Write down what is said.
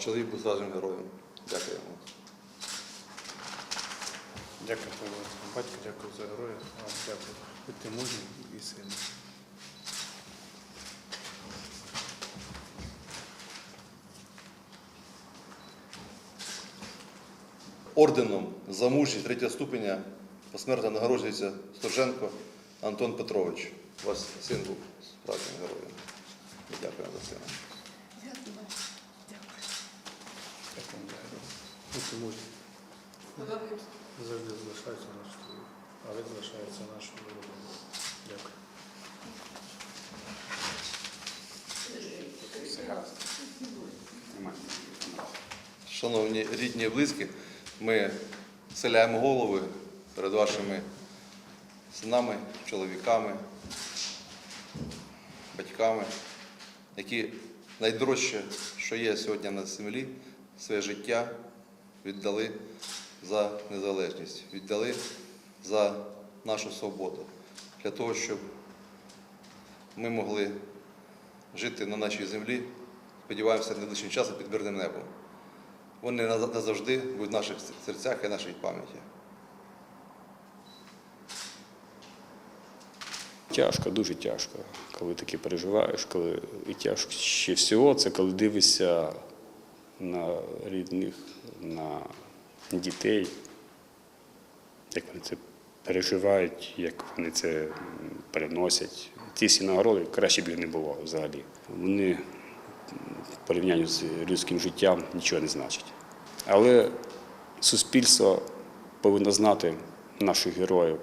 чоловік був справжнім героєм. Дякую твоєму батьку, дякую за героя. Вам Дякую. Будьте мужні і сильні. Орденом за мужність третього ступеня посмертно нагороджується Сторженко Антон Петрович. У вас син був справжнім героєм. Дякуємо за сина. Дякую за героя. Мужні. Завжди залишаються нашою, а ви залишаєтеся нашою родиною. Дякую. Шановні рідні і близькі, ми селяємо голови перед вашими синами, чоловіками, батьками, які найдорожче, що є сьогодні на землі, своє життя віддали за незалежність, віддали за нашу свободу, для того, щоб ми могли жити на нашій землі, сподіваємося, найближчим часом під мирним небом. Вони назавжди будуть в наших серцях і нашій пам'яті. Тяжко, дуже тяжко, коли таке переживаєш, коли і тяжко ще всього, це коли дивишся на рідних, на дітей, як вони це переживають, як вони це переносять. Ті всі нагороди краще б не було взагалі. Вони в порівнянні з людським життям нічого не значать. Але суспільство повинно знати наших героїв,